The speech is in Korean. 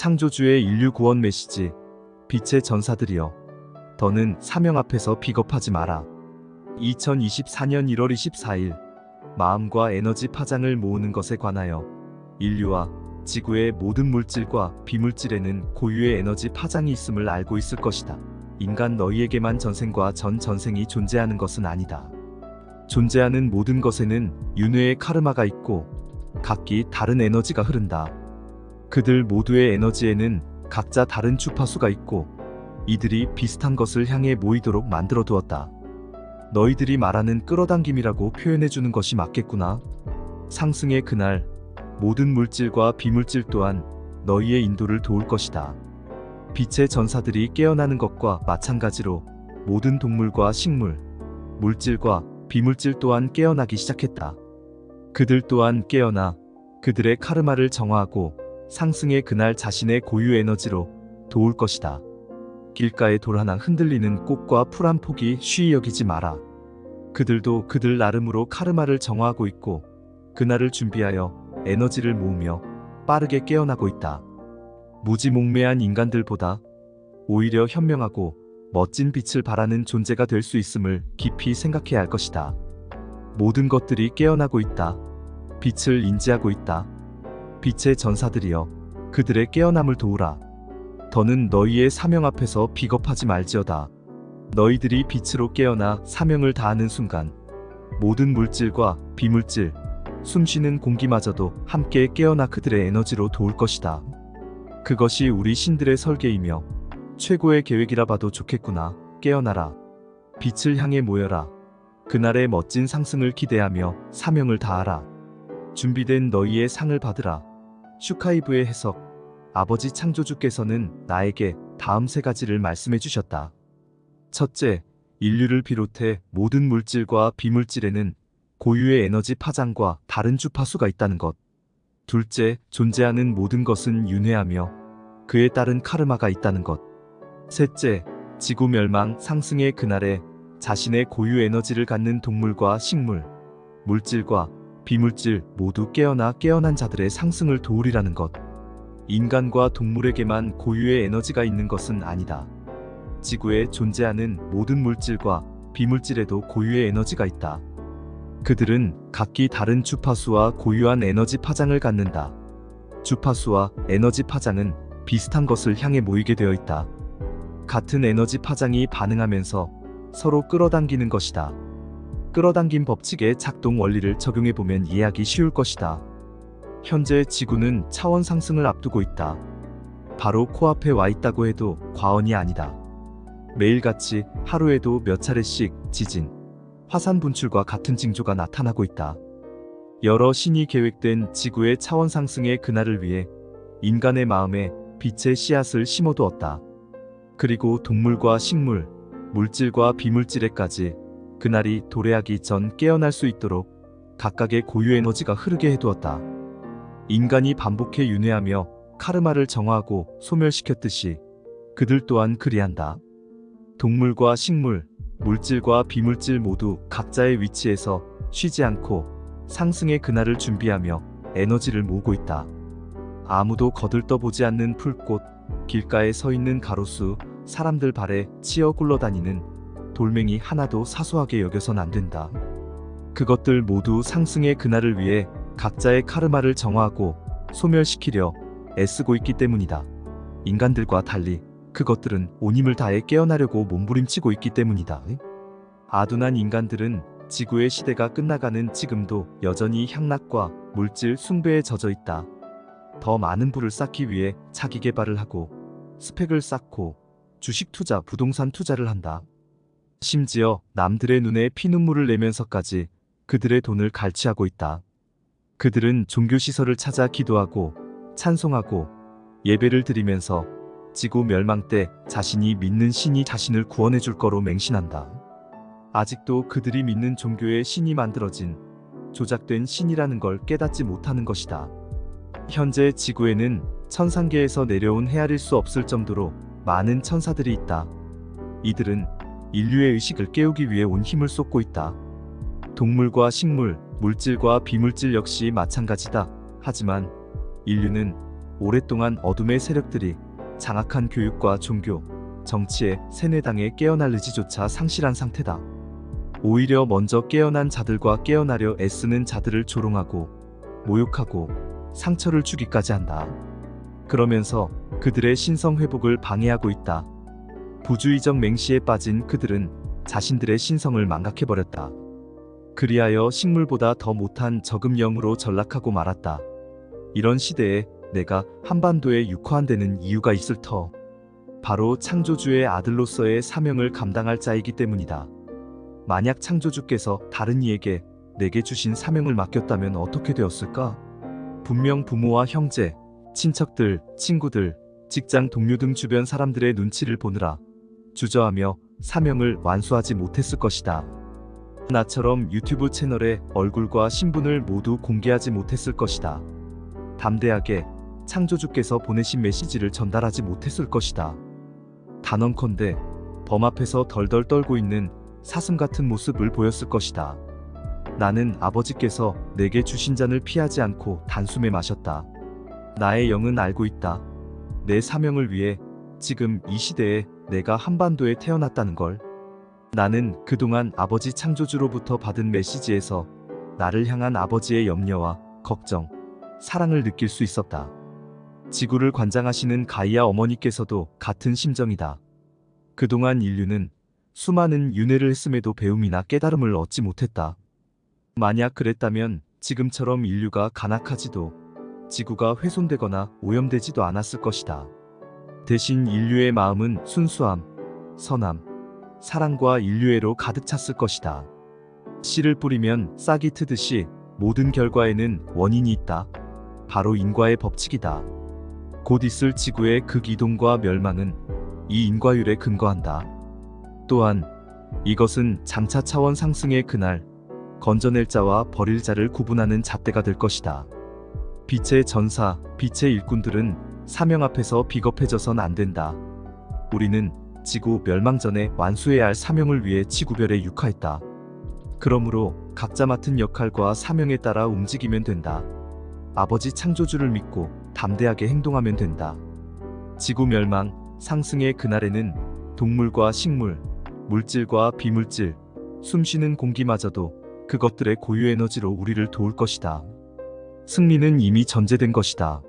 창조주의 인류 구원 메시지 빛의 전사들이여 더는 사명 앞에서 비겁하지 마라. 2024년 1월 24일 마음과 에너지 파장을 모으는 것에 관하여 인류와 지구의 모든 물질과 비물질에는 고유의 에너지 파장이 있음을 알고 있을 것이다. 인간 너희에게만 전생과 전 전생이 존재하는 것은 아니다. 존재하는 모든 것에는 윤회의 카르마가 있고 각기 다른 에너지가 흐른다. 그들 모두의 에너지에는 각자 다른 주파수가 있고 이들이 비슷한 것을 향해 모이도록 만들어 두었다. 너희들이 말하는 끌어당김이라고 표현해 주는 것이 맞겠구나. 상승의 그날 모든 물질과 비물질 또한 너희의 인도를 도울 것이다. 빛의 전사들이 깨어나는 것과 마찬가지로 모든 동물과 식물, 물질과 비물질 또한 깨어나기 시작했다. 그들 또한 깨어나 그들의 카르마를 정화하고 상승의 그날 자신의 고유 에너지로 도울 것이다. 길가에 돌 하나 흔들리는 꽃과 풀 한 폭이 쉬이 여기지 마라. 그들도 그들 나름으로 카르마를 정화하고 있고 그날을 준비하여 에너지를 모으며 빠르게 깨어나고 있다. 무지몽매한 인간들보다 오히려 현명하고 멋진 빛을 발하는 존재가 될 수 있음을 깊이 생각해야 할 것이다. 모든 것들이 깨어나고 있다. 빛을 인지하고 있다. 빛의 전사들이여 그들의 깨어남을 도우라. 더는 너희의 사명 앞에서 비겁하지 말지어다. 너희들이 빛으로 깨어나 사명을 다하는 순간 모든 물질과 비물질, 숨쉬는 공기마저도 함께 깨어나 그들의 에너지로 도울 것이다. 그것이 우리 신들의 설계이며 최고의 계획이라 봐도 좋겠구나. 깨어나라. 빛을 향해 모여라. 그날의 멋진 상승을 기대하며 사명을 다하라. 준비된 너희의 상을 받으라. 슈카이브의 해석. 아버지 창조주께서는 나에게 다음 세 가지를 말씀해 주셨다. 첫째, 인류를 비롯해 모든 물질과 비물질에는 고유의 에너지 파장과 다른 주파수가 있다는 것. 둘째, 존재하는 모든 것은 윤회하며 그에 따른 카르마가 있다는 것. 셋째, 지구 멸망 상승의 그날에 자신의 고유 에너지를 갖는 동물과 식물, 물질과 비물질 모두 깨어나 깨어난 자들의 상승을 도우리라는 것. 인간과 동물에게만 고유의 에너지가 있는 것은 아니다. 지구에 존재하는 모든 물질과 비물질에도 고유의 에너지가 있다. 그들은 각기 다른 주파수와 고유한 에너지 파장을 갖는다. 주파수와 에너지 파장은 비슷한 것을 향해 모이게 되어 있다. 같은 에너지 파장이 반응하면서 서로 끌어당기는 것이다. 끌어당김 법칙의 작동 원리를 적용해 보면 이해하기 쉬울 것이다. 현재 지구는 차원 상승을 앞두고 있다. 바로 코앞에 와 있다고 해도 과언이 아니다. 매일같이 하루에도 몇 차례씩 지진, 화산 분출과 같은 징조가 나타나고 있다. 여러 신이 계획된 지구의 차원 상승의 그날을 위해 인간의 마음에 빛의 씨앗을 심어두었다. 그리고 동물과 식물, 물질과 비물질에까지 그날이 도래하기 전 깨어날 수 있도록 각각의 고유 에너지가 흐르게 해두었다. 인간이 반복해 윤회하며 카르마를 정화하고 소멸시켰듯이 그들 또한 그리한다. 동물과 식물, 물질과 비물질 모두 각자의 위치에서 쉬지 않고 상승의 그날을 준비하며 에너지를 모으고 있다. 아무도 거들떠보지 않는 풀꽃, 길가에 서 있는 가로수, 사람들 발에 치어 굴러다니는 돌멩이 하나도 사소하게 여겨선 안 된다. 그것들 모두 상승의 그날을 위해 각자의 카르마를 정화하고 소멸시키려 애쓰고 있기 때문이다. 인간들과 달리 그것들은 온 힘을 다해 깨어나려고 몸부림치고 있기 때문이다. 아둔한 인간들은 지구의 시대가 끝나가는 지금도 여전히 향락과 물질 숭배에 젖어 있다. 더 많은 부를 쌓기 위해 자기 개발을 하고 스펙을 쌓고 주식 투자, 부동산 투자를 한다. 심지어 남들의 눈에 피눈물을 내면서까지 그들의 돈을 갈취하고 있다. 그들은 종교시설을 찾아 기도하고 찬송하고 예배를 드리면서 지구 멸망 때 자신이 믿는 신이 자신을 구원해 줄 거로 맹신한다. 아직도 그들이 믿는 종교의 신이 만들어진 조작된 신이라는 걸 깨닫지 못하는 것이다. 현재 지구에는 천상계에서 내려온 헤아릴 수 없을 정도로 많은 천사들이 있다. 이들은 인류의 의식을 깨우기 위해 온 힘을 쏟고 있다. 동물과 식물, 물질과 비물질 역시 마찬가지다. 하지만 인류는 오랫동안 어둠의 세력들이 장악한 교육과 종교, 정치에 세뇌당에 깨어날 의지조차 상실한 상태다. 오히려 먼저 깨어난 자들과 깨어나려 애쓰는 자들을 조롱하고 모욕하고 상처를 주기까지 한다. 그러면서 그들의 신성 회복을 방해하고 있다. 부주의적 맹시에 빠진 그들은 자신들의 신성을 망각해버렸다. 그리하여 식물보다 더 못한 저금령으로 전락하고 말았다. 이런 시대에 내가 한반도에 육화한되는 이유가 있을 터. 바로 창조주의 아들로서의 사명을 감당할 자이기 때문이다. 만약 창조주께서 다른 이에게 내게 주신 사명을 맡겼다면 어떻게 되었을까? 분명 부모와 형제, 친척들, 친구들, 직장 동료 등 주변 사람들의 눈치를 보느라 주저하며 사명을 완수하지 못했을 것이다. 나처럼 유튜브 채널에 얼굴과 신분을 모두 공개하지 못했을 것이다. 담대하게 창조주께서 보내신 메시지를 전달하지 못했을 것이다. 단언컨대 범 앞에서 덜덜 떨고 있는 사슴 같은 모습을 보였을 것이다. 나는 아버지께서 내게 주신 잔을 피하지 않고 단숨에 마셨다. 나의 영은 알고 있다. 내 사명을 위해 지금 이 시대에 내가 한반도에 태어났다는 걸. 나는 그동안 아버지 창조주로부터 받은 메시지에서 나를 향한 아버지의 염려와 걱정, 사랑을 느낄 수 있었다. 지구를 관장하시는 가이아 어머니께서도 같은 심정이다. 그동안 인류는 수많은 윤회를 했음에도 배움이나 깨달음을 얻지 못했다. 만약 그랬다면 지금처럼 인류가 간악하지도 지구가 훼손되거나 오염되지도 않았을 것이다. 대신 인류의 마음은 순수함, 선함, 사랑과 인류애로 가득 찼을 것이다. 씨를 뿌리면 싹이 트듯이 모든 결과에는 원인이 있다. 바로 인과의 법칙이다. 곧 있을 지구의 극이동과 멸망은 이 인과율에 근거한다. 또한 이것은 장차 차원 상승의 그날 건져낼 자와 버릴 자를 구분하는 잣대가 될 것이다. 빛의 전사, 빛의 일꾼들은 사명 앞에서 비겁해져선 안 된다. 우리는 지구 멸망 전에 완수해야 할 사명을 위해 지구별에 육화했다. 그러므로 각자 맡은 역할과 사명에 따라 움직이면 된다. 아버지 창조주를 믿고 담대하게 행동하면 된다. 지구 멸망, 상승의 그날에는 동물과 식물, 물질과 비물질, 숨쉬는 공기마저도 그것들의 고유 에너지로 우리를 도울 것이다. 승리는 이미 전제된 것이다.